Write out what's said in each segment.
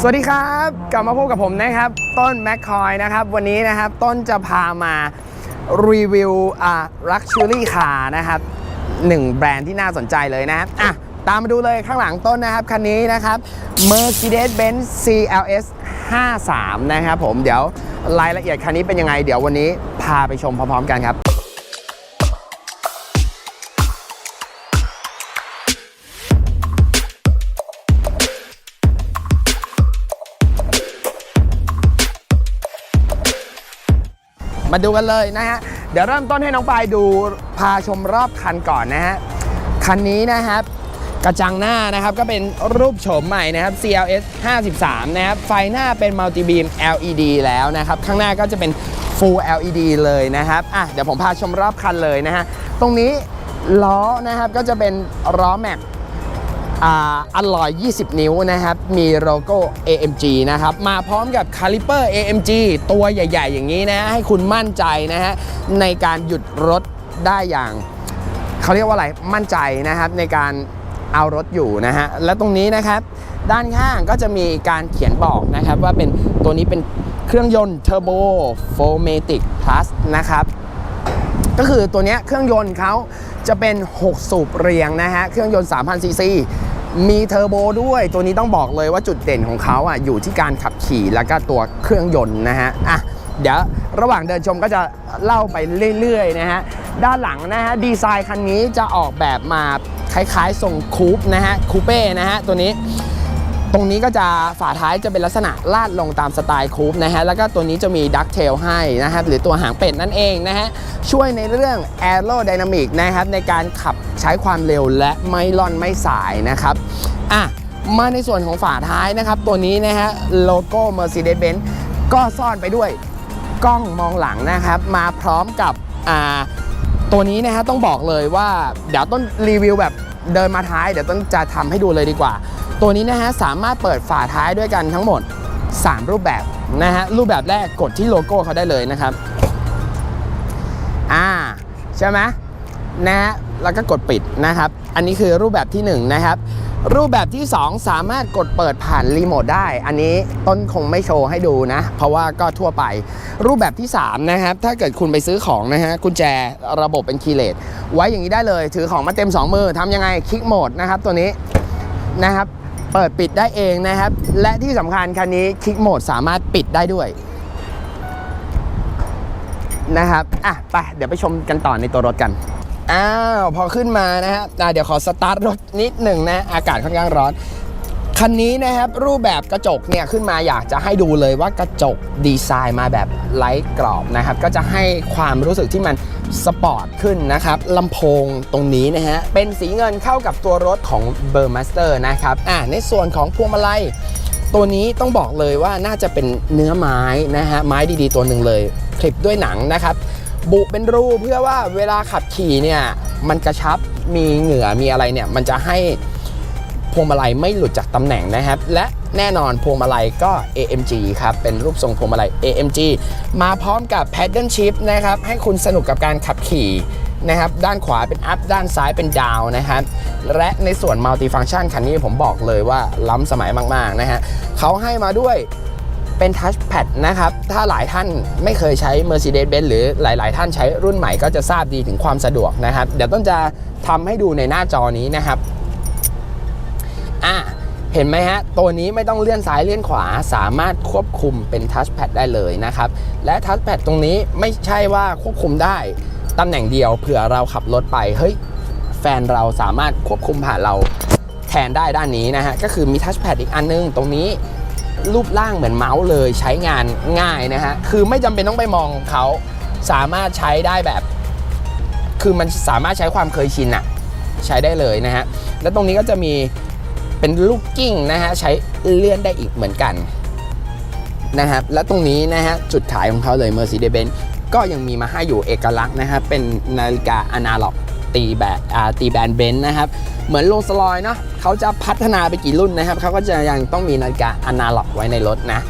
สวัสดีครับ กลับมาพบกับผมนะครับ ต้นแมคคอยนะครับ วันนี้นะครับต้นจะพามารีวิวอ่าลักชัวรี่คาร์นะครับหนึ่งแบรนด์ที่น่าสนใจเลยนะครับอะตามมาดูเลยข้างหลังต้นนะครับ คันนี้นะครับ Mercedes-Benz CLS 53 นะครับผมเดี๋ยวรายละเอียดคันนี้เป็นยังไง เดี๋ยววันนี้พาไปชมพร้อมๆกันครับ มาดูกันเลยนะฮะ เดี๋ยวเริ่มต้นให้น้องปายดูพาชมรอบคันก่อนนะฮะ คันนี้นะครับกระจังหน้านะครับก็เป็นรูปโฉมใหม่นะครับ CLS 53 นะครับ ไฟหน้าเป็น Multi Beam LED แล้วนะครับ ข้างหน้าก็จะเป็น Full LED เลยนะครับ อะเดี๋ยวผมพาชมรอบคันเลยนะฮะ ตรงนี้ล้อนะครับก็จะเป็นล้อแม็ก อ่อลลอย 20 นิ้วนะครับ มีโลโก้ AMG นะครับ มาพร้อมกับคาลิเปอร์ AMG ตัวใหญ่ ๆ อย่างนี้นะ ให้คุณมั่นใจนะฮะ ในการหยุดรถได้อย่าง เขาเรียกว่าอะไร มั่นใจนะครับ ในการเอารถอยู่นะฮะ และตรงนี้นะครับ ด้านข้างก็จะมีการเขียนบอกนะครับ ว่าเป็นตัวนี้เป็นเครื่องยนต์ Turbo 4matic Plus นะครับก็คือตัวเนี้ยเครื่องยนต์เขาจะเป็น 6 สูบเรียงนะฮะ เครื่องยนต์3,000ซีซี มีเทอร์โบด้วย ตัวนี้ต้องบอกเลยว่าจุดเด่นของเขาอะอยู่ที่การขับขี่แล้วก็ตัวเครื่องยนต์นะฮะอะเดี๋ยวระหว่างเดินชมก็จะเล่าไปเรื่อยๆนะฮะด้านหลังนะฮะดีไซน์คันนี้จะออกแบบมาคล้ายๆทรงคูปนะฮะคูเป้นะฮะตัวนี้ รงนี้ก็จะฝาท้ายจะเป็นลักษณะลาดลงตามสไตล์คูปนะฮะแล้วก็ตัวนี้จะมีดักเทลให้นะครับหรือตัวหางเป็ดนั่นเองนะฮะช่วยในเรื่อง Aerodynamic นะครับในการขับใช้ความเร็วและไม่ล่อนไม่สายนะครับอะมาในส่วนของฝาท้ายนะครับ ตัวนี้นะฮะโลโก้ Mercedes-Benz ก็ซ่อนไปด้วยกล้องมองหลังนะครับ มาพร้อมกับอ่าตัวนี้นะฮะต้องบอกเลยว่า เดี๋ยวต้นรีวิวแบบเดินมาท้ายเดี๋ยวต้นจะทำให้ดูเลยดีกว่า ตัวนี้นะฮะสามารถเปิดฝาท้ายด้วยกันทั้งหมด 3 รูปแบบนะฮะรูปแบบแรกกดที่โลโก้เขาได้เลยนะครับอ่าใช่ไหมนะฮะแล้วก็กดปิดนะครับ อันนี้คือรูปแบบที่1นะครับรูปแบบที่ 2 สามารถกดเปิดผ่านรีโมทได้ อันนี้ต้นคงไม่โชว์ให้ดูนะ เพราะว่าก็ทั่วไป รูปแบบที่ 3 นะครับ ถ้าเกิดคุณไปซื้อของนะฮะกุญแจระบบเป็นคีย์เลสไว้อย่างนี้ได้เลย ถือของมาเต็ม 2 มือทำยังไงคลิกโหมดนะครับตัวนี้นะครับ เปิดปิดได้เองนะครับ และที่สำคัญคันนี้คลิกโหมดสามารถปิดได้ด้วยนะครับอะไปเดี๋ยวไปชมกันต่อในตัวรถกันอ้าวพอขึ้นมานะฮะอะเดี๋ยวขอสตาร์ทรถนิดหนึ่งนะ อากาศค่อนข้างร้อน คันนี้นะครับรูปแบบกระจกเนี่ยขึ้นมาอยากจะให้ดูเลยว่ากระจกดีไซน์มาแบบไร้กรอบนะครับก็จะให้ความรู้สึกที่มันสปอร์ตขึ้นนะครับลำโพงตรงนี้นะฮะเป็นสีเงินเข้ากับตัวรถของ b u r m a s t e r นะครับอะในส่วนของพวงมาลัยตัวนี้ต้องบอกเลยว่าน่าจะเป็นเนื้อไม้นะฮะไม้ดีๆ ตัวหนึ่งเลยคลิปด้วยหนังนะครับบุเป็นรูเพื่อว่าเวลาขับขี่เนี่ยมันกระชับมีเหงื่อมีอะไรเนี่ยมันจะให้ วงมาลัยไม่หลุดจากตำแหน่งนะครับ และแน่นอนพวงมาลัยก็ AMG ครับ เป็นรูปทรงพวงมาลัย AMG มาพร้อมกับ Paddle Shift นะครับ ให้คุณสนุกกับการขับขี่นะครับ ด้านขวาเป็น up ด้านซ้ายเป็น down นะครับ และในส่วน Multi Function คันนี้ผมบอกเลยว่าล้ำสมัยมากๆนะฮะเขาให้มาด้วยเป็นทัชแพดนะครับ ถ้าหลายท่านไม่เคยใช้ Mercedes-Benz หรือหลาย ๆ ท่านใช้รุ่นใหม่ก็จะทราบดีถึงความสะดวกนะครับ เดี๋ยวต้นจะทำให้ดูในหน้าจอนี้นะครับ เห็นไหมฮะ ตัวนี้ไม่ต้องเลื่อนซ้ายเลื่อนขวา สามารถควบคุมเป็นทัชแพดได้เลยนะครับ และทัชแพดตรงนี้ไม่ใช่ว่าควบคุมได้ตำแหน่งเดียวเผื่อเราขับรถไป เฮ้ย แฟนเราสามารถควบคุมผ่านเราแทนได้ด้านนี้นะฮะ ก็คือมีทัชแพดอีกอันนึง ตรงนี้รูปร่างเหมือนเมาส์เลยใช้งานง่ายนะฮะ คือไม่จำเป็นต้องไปมองเขาสามารถใช้ได้แบบ คือมันสามารถใช้ความเคยชินอะใช้ได้เลยนะฮะ แล้วตรงนี้ก็จะมี เป็นลูกกิ้งนะฮะใช้เลื่อนได้อีกเหมือนกันนะครับและตรงนี้นะฮะจุดขายของเขาเลย Mercedes-Benz ก็ยังมีมาให้อยู่เอกลักษณ์นะครับเป็นนาฬิกาอนาล็อกตีแบบตีแบรนด์เบนซ์นะครับเหมือนโรลสลอยเนาะเขาจะพัฒนาไปกี่รุ่นนะครับเขาก็จะยังต้องมีนาฬิกาอนาล็อกไว้ในรถนะ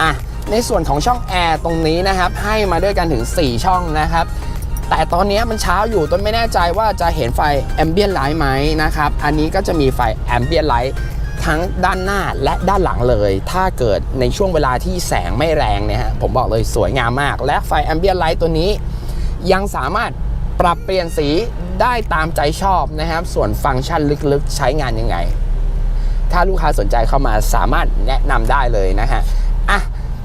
อะในส่วนของช่องแอร์ตรงนี้นะครับให้มาด้วยกันถึง 4 ช่องนะครับ แต่ตอนนี้มันเช้าอยู่ต้นไม่แน่ใจว่าจะเห็นไฟแอมเบียนไลท์ไหมนะครับ อันนี้ก็จะมีไฟแอมเบียนไลท์ทั้งด้านหน้าและด้านหลังเลย ถ้าเกิดในช่วงเวลาที่แสงไม่แรงเนี่ยฮะผมบอกเลยสวยงามมาก และไฟแอมเบียนไลท์ตัวนี้ ยังสามารถปรับเปลี่ยนสีได้ตามใจชอบนะครับ ส่วนฟังก์ชันลึกๆ ใช้งานยังไง ถ้าลูกค้าสนใจเข้ามาสามารถแนะนำได้เลยนะฮะอะ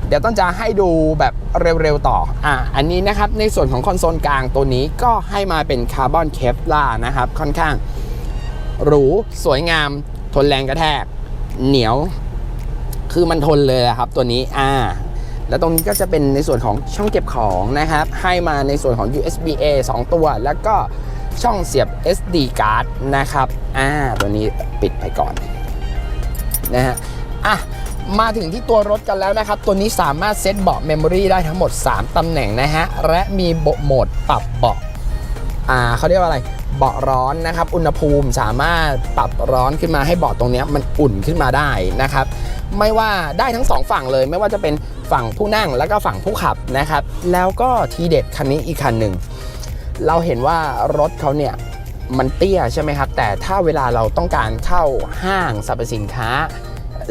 เดี๋ยวต้องจะให้ดูแบบเร็วๆต่ออะอันนี้นะครับในส่วนของคอนโซลกลางตัวนี้ก็ให้มาเป็นคาร์บอนเคปลานะครับค่อนข้างหรูสวยงาม ทนแรงกระแทก เหนียว คือมันทนเลยครับตัวนี้อ่าแล้วตรงนี้ก็จะเป็นในส่วนของช่องเก็บของนะครับ ให้มาในส่วนของ USB A 2 ตัว แล้วก็ช่องเสียบ SD card นะครับ อ่า ตัวนี้ปิดไปก่อนนะฮะ อะมาถึงที่ตัวรถกันแล้วนะครับ ตัวนี้สามารถเซตเบาะเมมโมรีได้ทั้งหมด 3 ตำแหน่งนะฮะ และมีโหมดปรับเบาะอ่าเขาเรียกว่าอะไรเบาะร้อนนะครับ อุณหภูมิสามารถปรับร้อนขึ้นมาให้เบาะตรงนี้มันอุ่นขึ้นมาได้นะครับ ไม่ว่าได้ทั้งสองฝั่งเลย ไม่ว่าจะเป็นฝั่งผู้นั่งแล้วก็ฝั่งผู้ขับนะครับ แล้วก็ทีเด็ดคันนี้อีกคันหนึ่งเราเห็นว่ารถเขาเนี่ยมันเตี้ยใช่ไหมครับ แต่ถ้าเวลาเราต้องการเข้าห้างสรรพสินค้า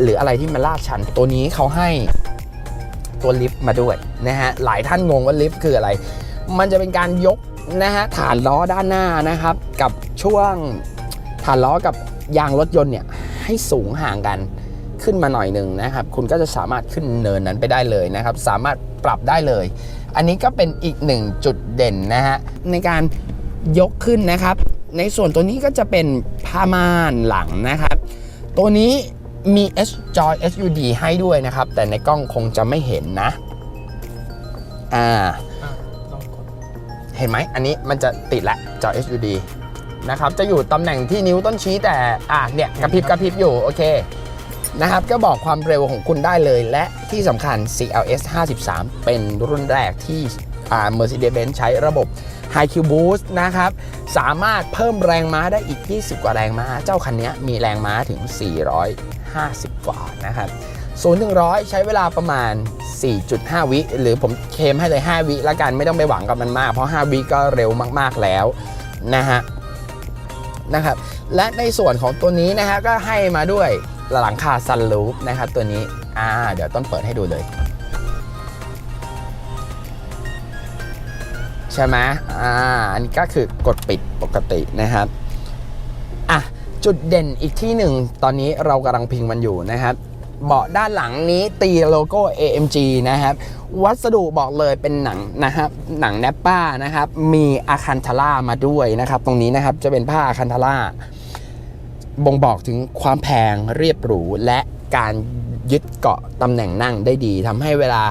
หรืออะไรที่มันลาดชัน ตัวนี้เขาให้ตัวลิฟต์มาด้วยนะฮะหลายท่านงงว่าลิฟต์คืออะไร มันจะเป็นการยกนะฮะฐานล้อด้านหน้านะครับ กับช่วงฐานล้อกับยางรถยนต์เนี่ยให้สูงห่างกันขึ้นมาหน่อยหนึ่งนะครับ คุณก็จะสามารถขึ้นเนินนั้นไปได้เลยนะครับ สามารถปรับได้เลย อันนี้ก็เป็นอีกหนึ่งจุดเด่นนะฮะในการยกขึ้นนะครับ ในส่วนตัวนี้ก็จะเป็นผ้าม่านหลังนะครับ ตัวนี้ มี S Joy SUD ให้ด้วยนะครับ แต่ในกล้องคงจะไม่เห็นนะ อ่า เห็นไหม อันนี้มันจะติดและจอ HUD นะครับ จะอยู่ตำแหน่งที่นิ้วต้นชี้แต่ อะ เนี่ยกระพริบกระพริบอยู่ โอเค นะครับ ก็บอกความเร็วของคุณได้เลย และที่สำคัญ CLS 53 เป็นรุ่นแรกที่อ่า Mercedes-Benz ใช้ระบบ High Q Boost นะครับ สามารถเพิ่มแรงม้าได้อีก 20 กว่าแรงม้า เจ้าคันนี้มีแรงม้าถึง 50 กว่านะครับ0ูนย์ถึงร้อยใช้เวลาประมาณ 4.5 วิ หรือผมเคมให้เลย 5 วิละกันไม่ต้องไปหวังกับมันมาก เพราะ 5 วิก็เร็วมากๆแล้วนะฮะนะครับและในส่วนของตัวนี้นะฮะก็ให้มาด้วยหลังคาซันลูปนะครับตัวนี้อ่าเดี๋ยวต้นเปิดให้ดูเลย ใช่ไหมอ่าอันนี้ก็คือกดปิดปกตินะครับอะ จุดเด่นอีกที่หนึ่งตอนนี้เรากำลังพิงมันอยู่นะครับเบาะด้านหลังนี้ตีโลโก้ AMG นะครับ วัสดุบอกเลยเป็นหนังนะครับหนังแนปป้านะครับ มีอะคันทาร่ามาด้วยนะครับ ตรงนี้นะครับจะเป็นผ้าอะคันทาร่าบ่งบอกถึงความแพงเรียบหรู และการยึดเกาะตำแหน่งนั่งได้ดีทำให้เวลา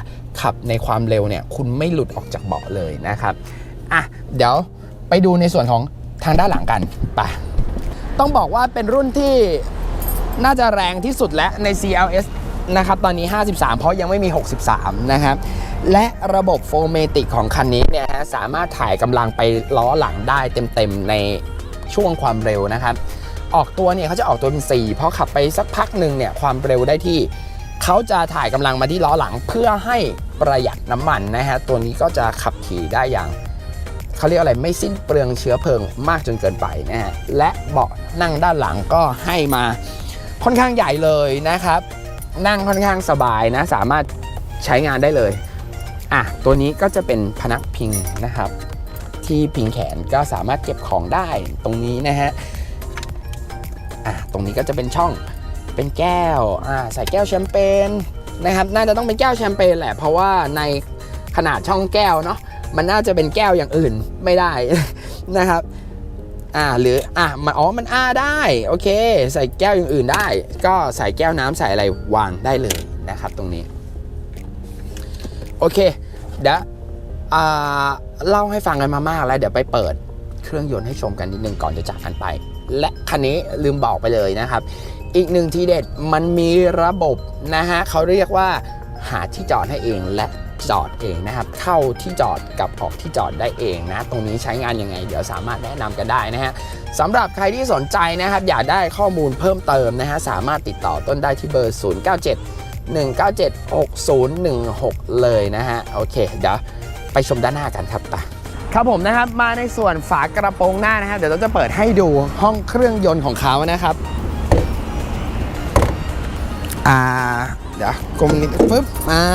ขับในความเร็วเนี่ย คุณไม่หลุดออกจากเบาะเลยนะครับอะเดี๋ยวไปดูในส่วนของทางด้านหลังกันไป ต้องบอกว่าเป็นรุ่นที่น่าจะแรงที่สุดและใน CLS นะครับตอนนี้ 53 เพราะยังไม่มี 63 นะครับ และระบบโฟเมติกของคันนี้เนี่ยฮะสามารถถ่ายกำลังไปล้อหลังได้เต็มๆในช่วงความเร็วนะครับ ออกตัวเนี่ยเขาจะออกตัวเป็น 4 เพราะขับไปสักพักหนึ่งเนี่ยความเร็วได้ที่เขาจะถ่ายกำลังมาที่ล้อหลังเพื่อให้ประหยัดน้ำมันนะฮะตัวนี้ก็จะขับขี่ได้อย่าง เขาเรียกอะไรไม่สิ้นเปลืองเชื้อเพลิงมากจนเกินไปนะฮะและเบาะนั่งด้านหลังก็ให้มาค่อนข้างใหญ่เลยนะครับ นั่งค่อนข้างสบายนะ สามารถใช้งานได้เลยอะตัวนี้ก็จะเป็นพนักพิงนะครับ ที่พิงแขนก็สามารถเก็บของได้ตรงนี้นะฮะอะตรงนี้ก็จะเป็นช่องเป็นแก้วอ่าใส่แก้วแชมเปญนะครับ น่าจะต้องเป็นแก้วแชมเปญแหละเพราะว่าในขนาดช่องแก้วเนาะ มันน่าจะเป็นแก้วอย่างอื่นไม่ได้นะครับอ่าหรืออะมันอ๋อมันอ้าได้โอเค ใส่แก้วอย่างอื่นได้ ก็ใส่แก้วน้ำใส่อะไรวางได้เลยนะครับ ตรงนี้โอเคเดี๋ยวอ่าเล่าให้ฟังกันมามากแล้วเดี๋ยวไปเปิดเครื่องยนต์ให้ชมกันนิดนึงก่อนจะจากกันไป และคันนี้ลืมบอกไปเลยนะครับ อีกหนึ่งทีเด็ดมันมีระบบนะฮะเขาเรียกว่าหาที่จอดให้เองและ จอดเองนะครับ เข้าที่จอดกับออกที่จอดได้เองนะ ตรงนี้ใช้งานยังไง เดี๋ยวสามารถแนะนำกันได้นะฮะสำหรับใครที่สนใจนะครับ อยากได้ข้อมูลเพิ่มเติมนะฮะสามารถติดต่อต้นได้ที่เบอร์ 097 197 6016 เลยนะฮะ โอเค เดี๋ยวไปชมด้านหน้ากันครับไปครับผมนะครับ มาในส่วนฝากระโปรงหน้านะครับ เดี๋ยวเราจะเปิดให้ดูห้องเครื่องยนต์ของเขานะครับ อ่า เดี๋ยวกลมนิดปึ๊บอ่า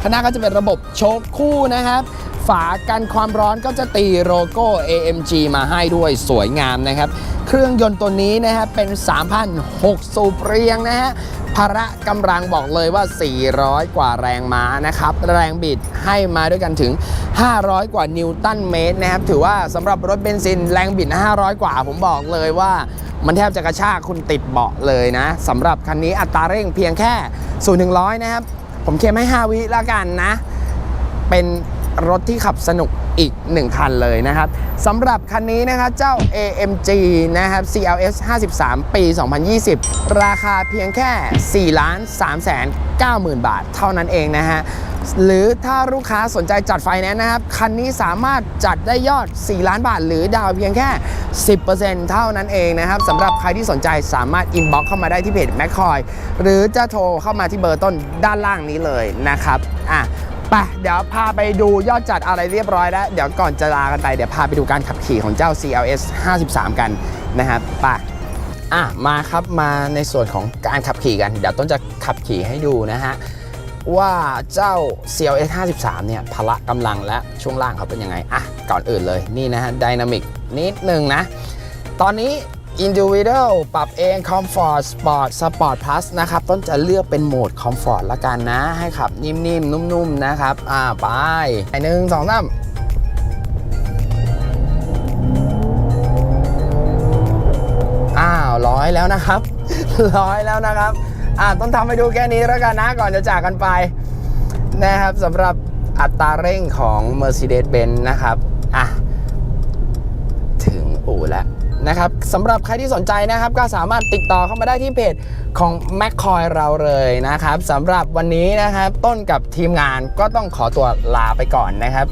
ข้างหน้าก็จะเป็นระบบโชคคู่นะครับฝากันความร้อนก็จะตีโลโก้ AMG มาให้ด้วยสวยงามนะครับ เครื่องยนต์ตัวนี้นะครับเป็น 3,006 สูบเรียงนะฮะพละกำลังบอกเลยว่า 400 กว่าแรงม้านะครับ แรงบิดให้มาด้วยกันถึง 500 กว่านิวตันเมตรนะครับ ถือว่าสำหรับรถเบนซินแรงบิด 500 กว่าผมบอกเลยว่า มันแทบจะกระชากคุณติดเบาะเลยนะสำหรับคันนี้อัตราเร่งเพียงแค่0ถึงร้อยนะครับ ผมเคลมให้ 5 วิละกันนะ เป็น รถที่ขับสนุกอีก 1 คันเลยนะครับสำหรับคันนี้นะครับเจ้า AMG นะครับ CLS 53 ปี 2020 ราคาเพียงแค่4ล้าน3แสน9หมื่นบาทเท่านั้นเองนะฮะหรือถ้าลูกค้าสนใจจัดไฟแนนซ์นะครับ คันนี้สามารถจัดได้ยอด 4 ล้านบาท หรือดาวเพียงแค่ 10%เท่านั้นเองนะครับสำหรับใครที่สนใจสามารถอินบ็อกเข้ามาได้ที่เพจ m c c o y หรือจะโทรเข้ามาที่เบอร์ต้นด้านล่างนี้เลยนะครับอะ ไปเดี๋ยวพาไปดูยอดจัดอะไรเรียบร้อยแล้ว เดี๋ยวก่อนจะลากันไป เดี๋ยวพาไปดูการขับขี่ของเจ้า CLS 53 กันนะครับไปอะมาครับมาในส่วนของการขับขี่กัน เดี๋ยวต้นจะขับขี่ให้ดูนะฮะว่าเจ้า CLS 53 เนี่ยพละกำลังและช่วงล่างเขาเป็นยังไง อะ ก่อนอื่นเลยนี่นะฮะ Dynamic นิดนึงนะ ตอนนี้ Individual ปรับเอง Comfort Sport Sport Plus นะครับ ต้นจะเลือกเป็นโหมด Comfort ละกันนะ ให้ขับนิ่มๆนุ่มๆ นะครับ อ่าไปไปหนึ่งสองสามอ้าว ร้อยแล้วนะครับ ร้อยแล้วนะครับ อ่า ต้องทำให้ดูแค่นี้แล้วกันนะ ก่อนจะจากกันไป นะครับสำหรับอัตราเร่งของ Mercedes-Benz นะครับ อะ อู่แล้วนะครับสำหรับใครที่สนใจนะครับ ก็สามารถติดต่อเข้ามาได้ที่เพจของแม็กคอยเราเลยนะครับสำหรับวันนี้นะครับ ต้นกับทีมงานก็ต้องขอตัวลาไปก่อนนะครับ